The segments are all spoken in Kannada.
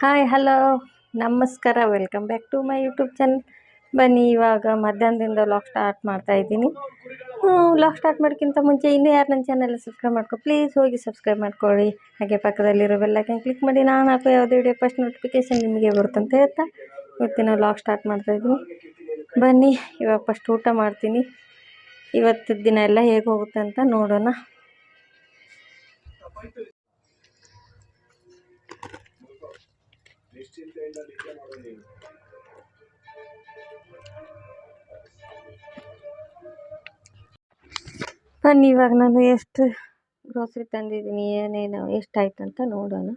Hi, hello. ನಮಸ್ಕಾರ. Welcome back to my YouTube channel ಬನ್ನಿ, ಇವಾಗ ಮಧ್ಯಾಹ್ನದಿಂದ ವ್ಲಾಗ್ ಸ್ಟಾರ್ಟ್ ಮಾಡ್ತಾ ಇದ್ದೀನಿ. ವ್ಲಾಗ್ ಸ್ಟಾರ್ಟ್ ಮಾಡೋಕ್ಕಿಂತ ಮುಂಚೆ ಇನ್ನೂ ಯಾರು ನನ್ನ ಚಾನಲ್ ಸಬ್ಸ್ಕ್ರೈಬ್ ಮಾಡ್ಕೊ ಪ್ಲೀಸ್ ಹೋಗಿ ಸಬ್ಸ್ಕ್ರೈಬ್ ಮಾಡ್ಕೊಳ್ಳಿ. ಹಾಗೆ ಪಕ್ಕದಲ್ಲಿರೋ ಬೆಲ್ಲೈಕನ್ ಕ್ಲಿಕ್ ಮಾಡಿ. ನಾನು ಹಾಕೋ ಯಾವುದೇ ವಿಡಿಯೋ ಫಸ್ಟ್ ನೋಟಿಫಿಕೇಷನ್ ನಿಮಗೆ ಬರುತ್ತಂತ ಹೇಳ್ತಾ ಇವತ್ತಿನ ವ್ಲಾಗ್ ಸ್ಟಾರ್ಟ್ ಮಾಡ್ತಾ ಇದ್ದೀನಿ. ಬನ್ನಿ, ಇವಾಗ ಫಸ್ಟ್ ಊಟ ಮಾಡ್ತೀನಿ. ಇವತ್ತಿನ ದಿನ ಎಲ್ಲ ಹೇಗೆ ಹೋಗುತ್ತೆ ಅಂತ ನೋಡೋಣ. ಬನ್ನಿ, ಇವಾಗ ನಾನು ಎಷ್ಟು ಗ್ರೋಸರಿ ತಂದಿದ್ದೀನಿ, ಏನೇನು, ಎಷ್ಟಾಯ್ತು ಅಂತ ನೋಡೋಣ.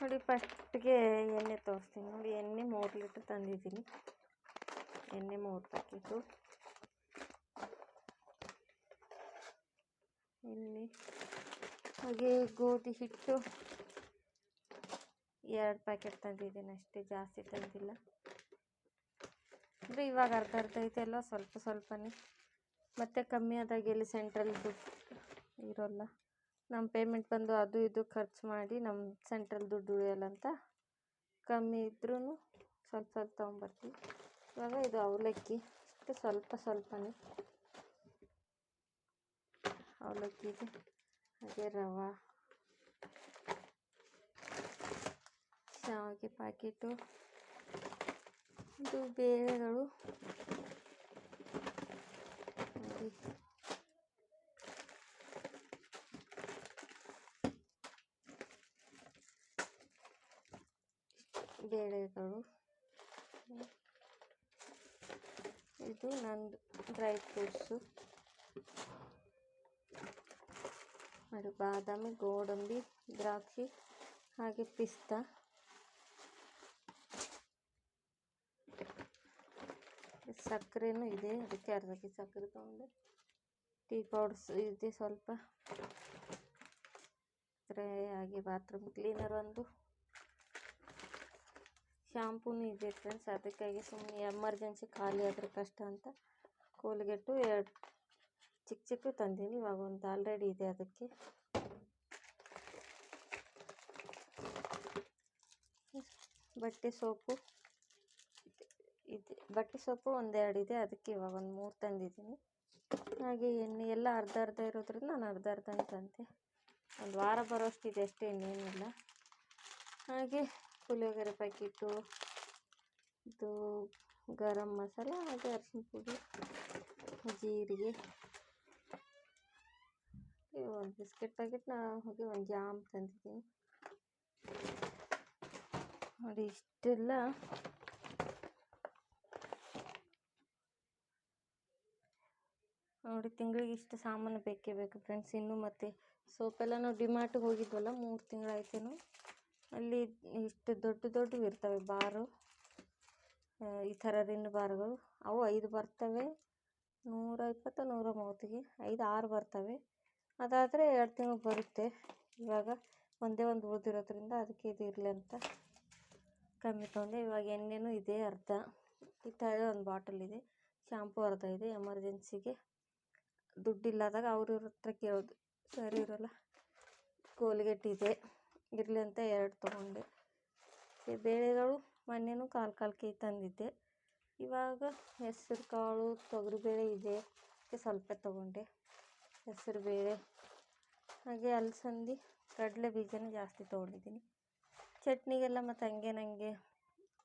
ನೋಡಿ ಫಸ್ಟ್ಗೆ ಎಣ್ಣೆ ತೋರಿಸ್ತೀನಿ. ನೋಡಿ, ಎಣ್ಣೆ ಮೂರು ಲೀಟ್ರ್ ತಂದಿದ್ದೀನಿ. ಎಣ್ಣೆ ಮೂರು ಪ್ಯಾಕೆಟು ಎಣ್ಣೆ ಹಾಗೆ ಗೋಧಿ ಹಿಟ್ಟು ಎರಡು ಪ್ಯಾಕೆಟ್ ತಂದಿದ್ದೀನಿ, ಅಷ್ಟೇ ಜಾಸ್ತಿ ತಂದಿಲ್ಲ. ಅಂದರೆ ಇವಾಗ ಅರ್ಧ ಅರ್ಧ ಐತೆಲ್ಲ ಸ್ವಲ್ಪ ಸ್ವಲ್ಪನೇ. ಮತ್ತೆ ಕಮ್ಮಿ ಆದಾಗ ಎಲ್ಲಿ ಸೆಂಟ್ರಲ್ ದುಡ್ಡು ಇರೋಲ್ಲ. ನಮ್ಮ ಪೇಮೆಂಟ್ ಬಂದು ಅದು ಇದು ಖರ್ಚು ಮಾಡಿ ನಮ್ಮ ಸೆಂಟ್ರಲ್ ದುಡ್ಡು ಉಳಿಯಲ್ಲ ಅಂತ ಕಮ್ಮಿ ಇದ್ರೂ ಸ್ವಲ್ಪ ಸ್ವಲ್ಪ ತೊಗೊಂಬರ್ತೀವಿ. ಇವಾಗ ಇದು ಅವಲಕ್ಕಿ ಸ್ವಲ್ಪ ಸ್ವಲ್ಪನೇ. ಅವಲಕ್ಕಿ ಇದೆ ಹಾಗೆ ರವೆ ಶಾವಿಗೆ ಪ್ಯಾಕೆಟು ಇದು ಬೇಳೆಗಳು. ಬೇಳೆಗಳು. ಇದು ನಂದು ಡ್ರೈ ಫ್ರೂಟ್ಸು ನೋಡಿ ಬಾದಾಮಿ, ಗೋಡಂಬಿ, ದ್ರಾಕ್ಷಿ ಹಾಗೆ ಪಿಸ್ತಾ. ಸಕ್ಕರೆನೂ ಇದೆ, ಅದಕ್ಕೆ ಅರ್ಧ ಕೆ ಸಕ್ಕರೆ ತೊಗೊಂಡೆ. ಟೀ ಪೌಡರ್ಸ್ ಇದೆ ಸ್ವಲ್ಪ. ಸ್ಪ್ರೇ ಹಾಗೆ ಬಾತ್ರೂಮ್ ಕ್ಲೀನರ್ ಒಂದು. ಶಾಂಪೂನು ಇದೆ ಫ್ರೆಂಡ್ಸ್, ಅದಕ್ಕಾಗಿ ಸುಮ್ಮನೆ ಎಮರ್ಜೆನ್ಸಿ ಖಾಲಿ ಆದರೆ ಕಷ್ಟ ಅಂತ. ಕೋಲ್ಗೆಟ್ಟು ಎರಡು. ಚಿಕ್ಕ ಚಿಕ್ಕ ತಂದೀನಿ, ಇವಾಗ ಒಂದು ಆಲ್ರೆಡಿ ಇದೆ ಅದಕ್ಕೆ. ಬಟ್ಟೆ ಸೋಪು, ಇದೆ ಬಟ್ಟೆ ಸೋಪು ಒಂದೆರಡು ಇದೆ, ಅದಕ್ಕೆ ಇವಾಗ ಒಂದು ಮೂರು ತಂದಿದ್ದೀನಿ. ಹಾಗೆ ಎಣ್ಣೆ ಎಲ್ಲ ಅರ್ಧ ಅರ್ಧ ಇರೋದ್ರಿಂದ ನಾನು ಅರ್ಧ ಅರ್ಧ ಅಂತಂತೆ. ಒಂದು ವಾರ ಬರೋಷ್ಟಿದೆ ಅಷ್ಟೇ, ಇನ್ನೇನಿಲ್ಲ. ಹಾಗೆ ಪುಳಿಯೋಗರೆ ಪ್ಯಾಕೆಟು, ಇದು ಗರಂ ಮಸಾಲ, ಹಾಗೆ ಅರಿಶಿನ ಪುಡಿ, ಜೀರಿಗೆ. ಒಂದು ಬಿಸ್ಕೆಟ್ ಪ್ಯಾಕೆಟ್ ನಾ ಹೋಗಿ ಒಂದು ಜಾಮ್ ತಂದಿದ್ದೀನಿ. ನೋಡಿ, ಇಷ್ಟೆಲ್ಲ. ನೋಡಿ, ತಿಂಗಳಿಗೆ ಇಷ್ಟು ಸಾಮಾನು ಬೇಕೇ ಬೇಕು ಫ್ರೆಂಡ್ಸ್. ಇನ್ನು ಮತ್ತು ಸೋಪೆಲ್ಲ ನಾವು ಡಿಮಾರ್ಟಿಗೆ ಹೋಗಿದ್ವಲ್ಲ, ಮೂರು ತಿಂಗಳಾಯ್ತೇನು ಅಲ್ಲಿ ಇಷ್ಟು ದೊಡ್ಡ ದೊಡ್ಡವು ಇರ್ತವೆ, ಬಾರು. ಈ ಥರ ರಿನ್ ಬಾರ್ಗಳು. ಅವು ಐದು ಬರ್ತವೆ. ನೂರ ಇಪ್ಪತ್ತು, ನೂರ ಮೂವತ್ತಿಗೆ. ಐದು, ಆರು ಬರ್ತವೆ. ಅದಾದರೆ ಎರಡು ತಿಂಗ್ಳು ಬರುತ್ತೆ. ಇವಾಗ ಒಂದೇ ಒಂದು ಉಳಿದಿರೋದ್ರಿಂದ ಅದಕ್ಕೆ ಇದು ಇರಲಿ ಅಂತ ಕಮ್ಮಿ ತೊಗೊಂಡೆ ಇವಾಗ ಎಣ್ಣೆನೂ ಇದೆ, ಅರ್ಧ. ಈ ಒಂದು ಬಾಟಲ್ ಇದೆ. ಶಾಂಪೂ ಅರ್ಧ ಇದೆ. ಎಮರ್ಜೆನ್ಸಿಗೆ ದುಡ್ಡಿಲ್ಲದಾಗ ಅವ್ರ ಇವ್ರ ಹತ್ರ ಕೇಳೋದು. ಸರಿ ಇರೋಲ್ಲ ಕೋಲ್ಗೇಟ್ ಇದೆ. ಇರಲಿ ಅಂತ ಎರಡು ತೊಗೊಂಡೆ. ಈ ಬೇಳೆಗಳು ಮೊನ್ನೆನೂ ಕಾಲು ಕಾಲು ಕೆ ತಂದಿದ್ದೆ. ಇವಾಗ ಹೆಸರು ಕಾಳು, ತೊಗರಿಬೇಳೆ ಇದೆ. ಸ್ವಲ್ಪ ತೊಗೊಂಡೆ. ಹೆಸರು ಬೇಳೆ ಹಾಗೆ ಅಲಸಂದಿ, ಕಡಲೆ ಬೀಜನ ಜಾಸ್ತಿ ತೊಗೊಂಡಿದ್ದೀನಿ. ಚಟ್ನಿಗೆಲ್ಲ ಮತ್ತು ಹಂಗೆ ನನಗೆ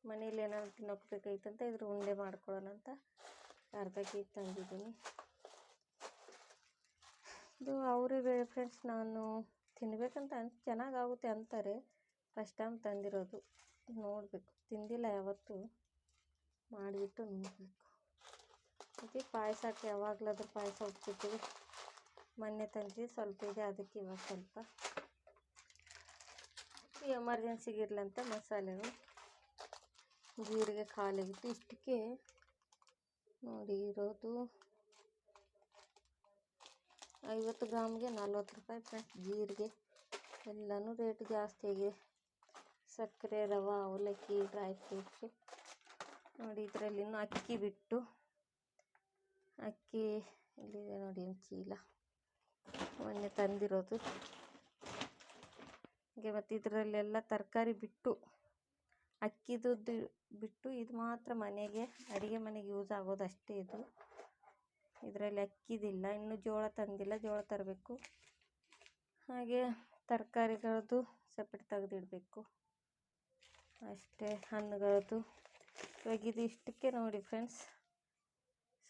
ಮನೇಲಿ ಏನಾದ್ರು ತಿನ್ನೋಕೆ ಬೇಕಾಗಿತ್ತಂತ ಇದ್ರ ಉಂಡೆ ಮಾಡ್ಕೊಳ್ಳೋಣ ಅಂತ ಅರ್ಧ ಕೆ ಜಿ ತಂದಿದ್ದೀನಿ. ಇದು ಅವರೇ ಬೇಳೆ ಫ್ರೆಂಡ್ಸ್ ನಾನು ತಿನ್ನಬೇಕಂತ ಅನ್, ಚೆನ್ನಾಗಾಗುತ್ತೆ ಅಂತಾರೆ. ಫಸ್ಟ್ ಟೈಮ್ ತಂದಿರೋದು. ನೋಡಬೇಕು. ತಿಂದಿಲ್ಲ ಯಾವತ್ತೂ. ಮಾಡಿಬಿಟ್ಟು ನೋಡಬೇಕು. ಪಾಯಸಕ್ಕೆ ಯಾವಾಗಲಾದ್ರೂ ಪಾಯಸ ಉಪ್ಪಿಟ್ಟಿಗೆ ಮೊನ್ನೆ ತಂದು ಸ್ವಲ್ಪ ಇದೆ, ಅದಕ್ಕೆ ಇವಾಗ ಸ್ವಲ್ಪ ಎಮರ್ಜೆನ್ಸಿಗೆ ಇರಲಂತ ಮಸಾಲೆಗಳು ಜೀರಿಗೆ ಖಾಲಿಯಾಗಿತ್ತು ಇಷ್ಟಕ್ಕೆ ನೋಡಿ ಇರೋದು ಐವತ್ತು ಗ್ರಾಮ್ಗೆ ನಲ್ವತ್ತು ರೂಪಾಯಿ ಫ್ರೆಂಡ್ಸ್, ಜೀರಿಗೆ ಎಲ್ಲನೂ ರೇಟ್ ಜಾಸ್ತಿ ಆಗಿದೆ. ಸಕ್ಕರೆ, ರವೆ, ಅವಲಕ್ಕಿ ಡ್ರೈ ಫ್ರೂಟ್ಸು ನೋಡಿ ಇದರಲ್ಲಿ ಅಕ್ಕಿ ಬಿಟ್ಟು, ಅಕ್ಕಿ ಇಲ್ಲಿದೆ ನೋಡಿ ಒಂದು ಚೀಲ. ಮೊನ್ನೆ ತಂದಿರೋದು. ಹಾಗೆ ಮತ್ತು ಇದರಲ್ಲೆಲ್ಲ ತರಕಾರಿ ಬಿಟ್ಟು, ಅಕ್ಕಿದುದ್ದು ಬಿಟ್ಟು ಇದು ಮಾತ್ರ ಮನೆಗೆ, ಅಡುಗೆ ಮನೆಗೆ ಯೂಸ್ ಆಗೋದು ಅಷ್ಟೇ ಇದು. ಇದರಲ್ಲಿ ಅಕ್ಕಿದಿಲ್ಲ, ಇನ್ನು ಜೋಳ ತಂದಿಲ್ಲ, ಜೋಳ ತರಬೇಕು. ಹಾಗೆ ತರಕಾರಿಗಳದ್ದು ಸಪ್ರೇಟ್ ತೆಗೆದಿಡಬೇಕು. ಅಷ್ಟೇ ಹಣ್ಣುಗಳದ್ದು. ಇವಾಗ ಇದು ಇಷ್ಟಕ್ಕೆ ನೋಡಿ ಫ್ರೆಂಡ್ಸ್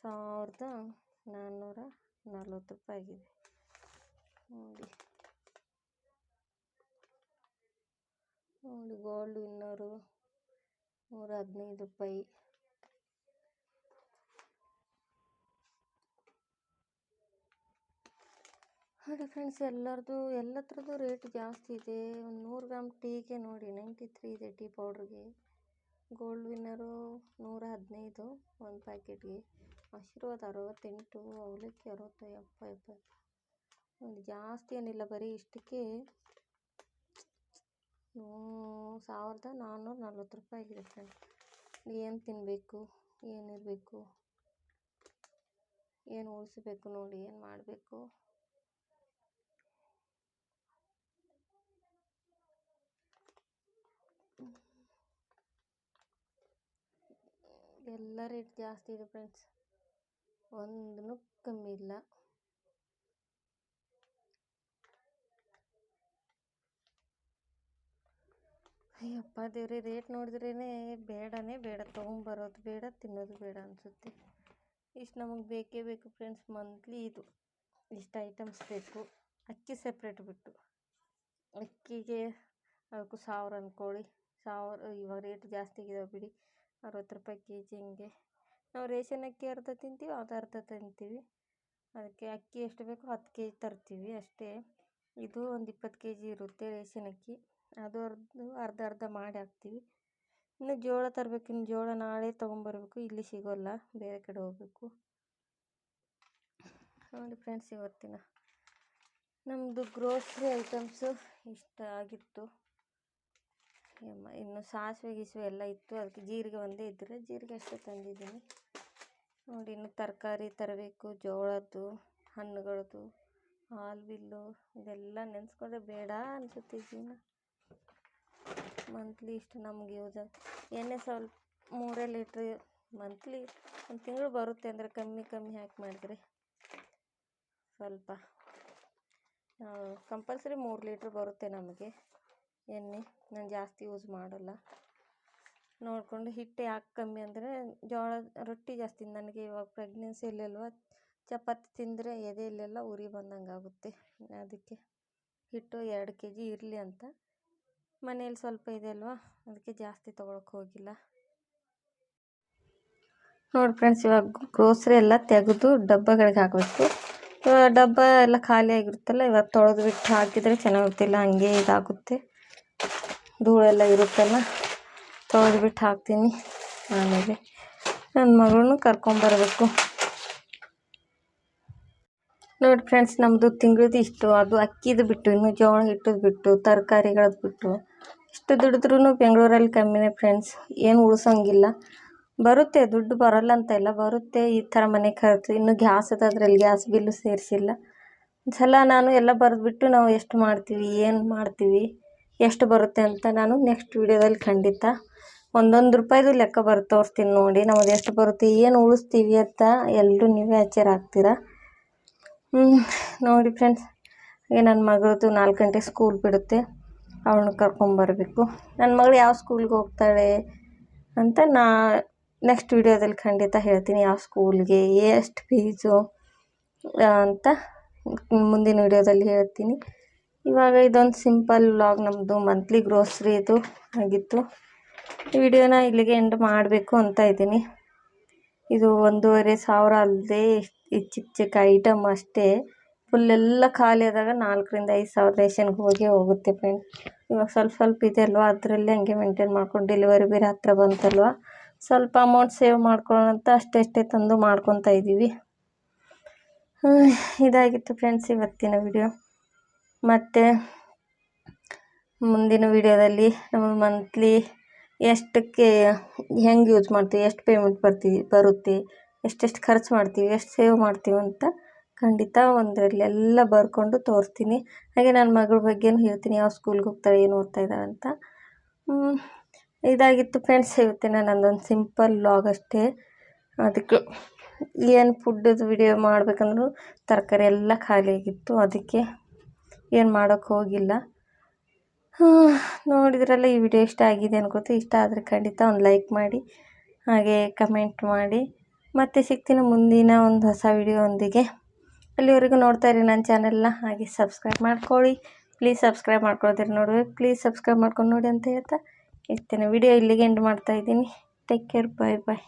ಸಾವಿರದ ನಾನ್ನೂರ ನಲ್ವತ್ತು ರೂಪಾಯಿ ಆಗಿದೆ. ನೋಡಿ. ನೋಡಿ ಗೋಲ್ಡ್ ವಿನ್ನರು ನೂರ ಹದಿನೈದು ರೂಪಾಯಿ. ನೋಡಿ ಫ್ರೆಂಡ್ಸ್ ಎಲ್ಲರದು, ಎಲ್ಲತ್ರದ್ದು ರೇಟ್ ಜಾಸ್ತಿ ಇದೆ. ಒಂದು ನೂರು ಗ್ರಾಮ್ ಟೀಗೆ ನೋಡಿ ನೈಂಟಿ ತ್ರೀ ಇದೆ ಟೀ ಪೌಡ್ರಿಗೆ ಗೋಲ್ಡ್ ವಿನ್ನರು ನೂರ ಹದಿನೈದು ಒಂದು ಪ್ಯಾಕೆಟ್ಗೆ ಆಶೀರ್ವಾದ ಅರವತ್ತೆಂಟು, ಅವಲಕ್ಕಿ ಅರವತ್ತು ಎಪ್ಪ ಒಂದು ಜಾಸ್ತಿ ಏನಿಲ್ಲ ಬರೀ ಇಷ್ಟಕ್ಕೆ ಸಾವಿರದ ನಾನ್ನೂರ ನಲ್ವತ್ತು ರೂಪಾಯಿ ಆಗಿದೆ ಫ್ರೆಂಡ್ಸ್ ಏನು ತಿನ್ನಬೇಕು ಏನಿರಬೇಕು ಏನು ಉಳಿಸ್ಬೇಕು ನೋಡಿ, ಏನು ಮಾಡಬೇಕು? ಎಲ್ಲ ರೇಟ್ ಜಾಸ್ತಿ ಇದೆ ಫ್ರೆಂಡ್ಸ್ ಒಂದೂ ಕಮ್ಮಿ ಇಲ್ಲ. ಅಯ್ಯಪ್ಪ ದೇವ್ರೆ ರೇಟ್ ನೋಡಿದ್ರೇ ಬೇಡನೇ ಬೇಡ, ತೊಗೊಂಬರೋದು ಬೇಡ, ತಿನ್ನೋದು ಬೇಡ ಅನಿಸುತ್ತೆ. ಇಷ್ಟು ನಮಗೆ ಬೇಕೇ ಬೇಕು ಫ್ರೆಂಡ್ಸ್ ಮಂತ್ಲಿ ಇದು. ಇಷ್ಟು ಐಟಮ್ಸ್ ಬೇಕು. ಅಕ್ಕಿ ಸಪ್ರೇಟ್ ಬಿಟ್ಟು. ಅಕ್ಕಿಗೆ ಅದಕ್ಕೂ ಸಾವಿರ ಅಂದ್ಕೊಳ್ಳಿ ಸಾವಿರ, ಇವಾಗ ರೇಟ್ ಜಾಸ್ತಿ ಆಗಿದಾವೆ ಬಿಡಿ. ಅರವತ್ತು ರೂಪಾಯಿ ಕೆ ಜಿ ಹಿಂಗೆ. ನಾವು ರೇಷನ್ ಅಕ್ಕಿ ಅರ್ಧ ತಿಂತೀವಿ, ಅದು ಅರ್ಧ ತಿಂತೀವಿ. ಅದಕ್ಕೆ ಅಕ್ಕಿ ಎಷ್ಟು ಬೇಕೋ ಹತ್ತು ಕೆ ಜಿ ತರ್ತೀವಿ ಅಷ್ಟೇ. ಇದು ಒಂದು ಇಪ್ಪತ್ತು ಕೆ ಜಿ ಇರುತ್ತೆ ರೇಷನ್ ಅಕ್ಕಿ. ಅದು ಅರ್ಧ ಅರ್ಧ ಅರ್ಧ ಮಾಡಿ ಹಾಕ್ತೀವಿ. ಇನ್ನು ಜೋಳ ತರಬೇಕು, ಇನ್ನು ಜೋಳ ನಾಳೆ ತೊಗೊಂಬರ್ಬೇಕು, ಇಲ್ಲಿ ಸಿಗೋಲ್ಲ, ಬೇರೆ ಕಡೆ ಹೋಗಬೇಕು. ನೋಡಿ ಫ್ರೆಂಡ್ಸ್ ಇವತ್ತಿನ ನಮ್ಮದು ಗ್ರೋಸ್ರಿ ಐಟಮ್ಸು ಇಷ್ಟ ಆಗಿತ್ತು. ಇನ್ನು ಸಾಸಿವೆ, ಗೀಸಿವೆ ಎಲ್ಲ ಇತ್ತು, ಅದಕ್ಕೆ ಜೀರಿಗೆ ಒಂದೇ ಇದ್ದರೆ ಜೀರಿಗೆ ಅಷ್ಟೇ ತಂದಿದ್ದೀನಿ. ನೋಡಿ, ಇನ್ನು ತರಕಾರಿ ತರಬೇಕು, ಜೋಳದ್ದು, ಹಣ್ಣುಗಳದ್ದು, ಹಾಲು, ಬಿಲ್ಲು, ಇದೆಲ್ಲ ನೆನೆಸ್ಕೊಂಡ್ರೆ ಬೇಡ ಅನಿಸುತ್ತೆ ಜೀವನ. ಮಂತ್ಲಿ ಇಷ್ಟು ನಮ್ಗೆ ಯೂಸ್ ಎಣ್ಣೆ ಸ್ವಲ್ಪ ಮೂರೇ ಲೀಟ್ರ್ ಮಂತ್ಲಿ ಒಂದು ತಿಂಗಳು ಬರುತ್ತೆ ಅಂದರೆ ಕಮ್ಮಿ ಕಮ್ಮಿ ಹಾಕಿ ಮಾಡಿದ್ರೆ. ಸ್ವಲ್ಪ ಕಂಪಲ್ಸರಿ ಮೂರು ಲೀಟ್ರ್ ಬರುತ್ತೆ ನಮಗೆ ಎಣ್ಣೆ. ನಾನು ಜಾಸ್ತಿ ಯೂಸ್ ಮಾಡೋಲ್ಲ. ನೋಡಿಕೊಂಡು ಹಿಟ್ಟು ಯಾಕೆ ಕಮ್ಮಿ ಅಂದರೆ ಜೋಳ ರೊಟ್ಟಿ ಜಾಸ್ತಿ, ನನಗೆ ಇವಾಗ ಪ್ರೆಗ್ನೆನ್ಸಿಯಲ್ಲೆಲ್ವ ಚಪಾತಿ ತಿಂದರೆ ಎದೆಯಲ್ಲೆಲ್ಲ ಉರಿ ಬಂದಂಗೆ ಆಗುತ್ತೆ ಅದಕ್ಕೆ ಹಿಟ್ಟು ಎರಡು ಕೆ ಜಿ ಇರಲಿ ಅಂತ ಮನೇಲಿ ಸ್ವಲ್ಪ ಇದೆ ಅಲ್ವಾ? ಅದಕ್ಕೆ ಜಾಸ್ತಿ ತೊಗೊಳಕ್ಕೆ ಹೋಗಿಲ್ಲ. ನೋಡಿ ಫ್ರೆಂಡ್ಸ್ ಇವಾಗ ಗ್ರೋಸ್ರಿ ಎಲ್ಲ ತೆಗೆದು ಡಬ್ಬಗಳಿಗೆ ಹಾಕಬೇಕು. ಡಬ್ಬ ಎಲ್ಲ ಖಾಲಿ ಆಗಿರುತ್ತಲ್ಲ, ಇವಾಗ ತೊಳೆದು ಬಿಟ್ಟು ಹಾಕಿದರೆ ಚೆನ್ನಾಗಿರ್ತಿಲ್ಲ ಹಂಗೆ ಇದಾಗುತ್ತೆ. ಧೂಳೆಲ್ಲ ಇರುತ್ತಲ್ಲ, ತೊಳೆದು ಬಿಟ್ಟು ಹಾಕ್ತೀನಿ. ಆಮೇಲೆ ನನ್ನ ಮಗಳನ್ನೂ ಕರ್ಕೊಂಬರ್ಬೇಕು. ನೋಡಿ ಫ್ರೆಂಡ್ಸ್ ನಮ್ಮದು ತಿಂಗಳದ್ದು ಇಷ್ಟು ಅದು ಅಕ್ಕಿದು ಬಿಟ್ಟು, ಇನ್ನು ಜೋಳ ಹಿಟ್ಟದು ಬಿಟ್ಟು ತರಕಾರಿಗಳದ್ದು ಬಿಟ್ಟು. ಇಷ್ಟು ದುಡಿದ್ರೂ ಬೆಂಗಳೂರಲ್ಲಿ ಕಮ್ಮಿನೇ ಫ್ರೆಂಡ್ಸ್ ಏನು ಉಳಿಸೋಂಗಿಲ್ಲ. ಬರುತ್ತೆ, ದುಡ್ಡು ಬರೋಲ್ಲ ಅಂತ ಇಲ್ಲ. ಬರುತ್ತೆ, ಈ ಥರ ಮನೆ ಖರ್ಚು ಇನ್ನು ಗ್ಯಾಸ್ ಅದ, ಅದರಲ್ಲಿ ಗ್ಯಾಸ್ ಬಿಲ್ಲು ಸೇರಿಸಿಲ್ಲ. ಸಲ ನಾನು ಎಲ್ಲ ಬರೆದ್ಬಿಟ್ಟು ನಾವು ಎಷ್ಟು ಮಾಡ್ತೀವಿ, ಏನು ಮಾಡ್ತೀವಿ, ಎಷ್ಟು ಬರುತ್ತೆ ಅಂತ ನಾನು ನೆಕ್ಸ್ಟ್ ವೀಡಿಯೋದಲ್ಲಿ ಖಂಡಿತ ಒಂದೊಂದು ರೂಪಾಯಿದು ಲೆಕ್ಕ ಬರುತ್ತೆ ತೋರಿಸ್ತೀನಿ ನೋಡಿ. ನಮ್ಮದು ಎಷ್ಟು ಬರುತ್ತೆ, ಏನು ಉಳಿಸ್ತೀವಿ ಅಂತ ಎಲ್ಲರೂ ನೀವೇ ಆಚಾರ ಆಗ್ತೀರಾ ನೋಡಿ ಫ್ರೆಂಡ್ಸ್ ಈಗ ನನ್ನ ಮಗಳದ್ದು ನಾಲ್ಕು ಗಂಟೆಗೆ ಸ್ಕೂಲ್ ಬಿಡುತ್ತೆ. ಅವಳನ್ನ ಕರ್ಕೊಂಬರಬೇಕು ನನ್ನ ಮಗಳು ಯಾವ ಸ್ಕೂಲ್ಗೆ ಹೋಗ್ತಾಳೆ ಅಂತ ನಾ ನೆಕ್ಸ್ಟ್ ವೀಡಿಯೋದಲ್ಲಿ ಖಂಡಿತ ಹೇಳ್ತೀನಿ ಯಾವ ಸ್ಕೂಲ್ಗೆ ಎಷ್ಟು ಫೀಸು ಅಂತ ಮುಂದಿನ ವೀಡಿಯೋದಲ್ಲಿ ಹೇಳ್ತೀನಿ. ಇವಾಗ ಇದೊಂದು ಸಿಂಪಲ್ ವ್ಲಾಗ್ ನಮ್ಮದು ಮಂತ್ಲಿ ಗ್ರೋಸ್ರಿದು ಆಗಿತ್ತು. ಈ ವಿಡಿಯೋನ ಇಲ್ಲಿಗೆ ಎಂಡ್ ಮಾಡಬೇಕು ಅಂತ ಇದ್ದೀನಿ. ಇದು ಒಂದೂವರೆ ಸಾವಿರ ಅಲ್ಲದೆ ಈ ಚಿಕ್ಕ ಚಿಕ್ಕ ಐಟಮ್ ಅಷ್ಟೇ. ಫುಲ್ ಎಲ್ಲ ಖಾಲಿ ಆದಾಗ ನಾಲ್ಕರಿಂದ ಐದು ಸಾವಿರ ರೇಷನ್ಗೆ ಹೋಗೇ ಹೋಗುತ್ತೆ ಫ್ರೆಂಡ್ ಇವಾಗ ಸ್ವಲ್ಪ ಸ್ವಲ್ಪ ಇದೆ ಅಲ್ವಾ? ಅದರಲ್ಲೇ ಹಂಗೆ ಮೇಂಟೈನ್ ಮಾಡ್ಕೊಂಡು ಡೆಲಿವರಿ ಬೇರೆ ಹತ್ರ ಬಂತಲ್ವ? ಸ್ವಲ್ಪ ಅಮೌಂಟ್ ಸೇವ್ ಮಾಡ್ಕೊಳ್ಳೋಣ ಅಂತ ಅಷ್ಟೆಷ್ಟೇ ತಂದು ಮಾಡ್ಕೊತಾ ಇದ್ದೀವಿ. ಇದಾಗಿತ್ತು ಫ್ರೆಂಡ್ಸ್ ಇವತ್ತಿನ ವಿಡಿಯೋ ಮತ್ತು ಮುಂದಿನ ವಿಡಿಯೋದಲ್ಲಿ ನಮ್ಮ ಮಂತ್ಲಿ ಎಷ್ಟಕ್ಕೆ ಹೆಂಗೆ ಯೂಸ್ ಮಾಡ್ತೀವಿ, ಎಷ್ಟು ಪೇಮೆಂಟ್ ಬರ್ತೀವಿ, ಬರುತ್ತೆ, ಎಷ್ಟೆಷ್ಟು ಖರ್ಚು ಮಾಡ್ತೀವಿ, ಎಷ್ಟು ಸೇವ್ ಮಾಡ್ತೀವಿ ಅಂತ ಖಂಡಿತ ಒಂದರಲ್ಲಿ ಎಲ್ಲ ಬರ್ಕೊಂಡು ತೋರಿಸ್ತೀನಿ. ಹಾಗೆ ನನ್ನ ಮಗಳ ಬಗ್ಗೆಯೂ ಹೇಳ್ತೀನಿ, ಯಾವ ಸ್ಕೂಲ್ಗೆ ಹೋಗ್ತಾಳೆ, ಏನು ಓದ್ತಾ ಇದ್ದಾಳೆ ಅಂತ. ಇದಾಗಿತ್ತು ಫ್ರೆಂಡ್ಸ್ ಇವತ್ತಿನ ನನ್ನದೊಂದು ಸಿಂಪಲ್ ಲಾಗ್ ಅಷ್ಟೇ. ಅದಕ್ಕೆ ಏನು ಫುಡ್ಡದು ವಿಡಿಯೋ ಮಾಡಬೇಕಂದ್ರೂ ತರಕಾರಿ ಎಲ್ಲ ಖಾಲಿಯಾಗಿತ್ತು, ಅದಕ್ಕೆ ಏನು ಮಾಡೋಕ್ಕೆ ಹೋಗಿಲ್ಲ. ನೋಡಿದ್ರಲ್ಲ ಈ ವಿಡಿಯೋ ಇಷ್ಟ ಆಗಿದೆ ಅನ್ಕೋತಿ ಇಷ್ಟ ಆದರೆ ಖಂಡಿತ ಒಂದು ಲೈಕ್ ಮಾಡಿ, ಹಾಗೆ ಕಮೆಂಟ್ ಮಾಡಿ. ಮತ್ತೆ ಸಿಗ್ತೀನಿ ಮುಂದಿನ ಒಂದು ಹೊಸ ವಿಡಿಯೋದೊಂದಿಗೆ ಅಲ್ಲಿವರೆಗೂ ನೋಡ್ತಾ ಇರಿ ನನ್ನ ಚಾನೆಲ್ನ, ಹಾಗೆ ಸಬ್ಸ್ಕ್ರೈಬ್ ಮಾಡ್ಕೊಳ್ಳಿ. ಪ್ಲೀಸ್ ಸಬ್ಸ್ಕ್ರೈಬ್ ಮಾಡ್ಕೊಳ್ತೀರಿ ನೋಡಿ. ಪ್ಲೀಸ್ ಸಬ್ಸ್ಕ್ರೈಬ್ ಮಾಡ್ಕೊಂಡು ನೋಡಿ ಅಂತ ಹೇಳ್ತಾ ಇರ್ತೇನೆ. ವಿಡಿಯೋ ಇಲ್ಲಿಗೆ ಎಂಡ್ ಮಾಡ್ತಾ ಇದ್ದೀನಿ. ಟೇಕ್ ಕೇರ್ ಬಾಯ್ ಬಾಯ್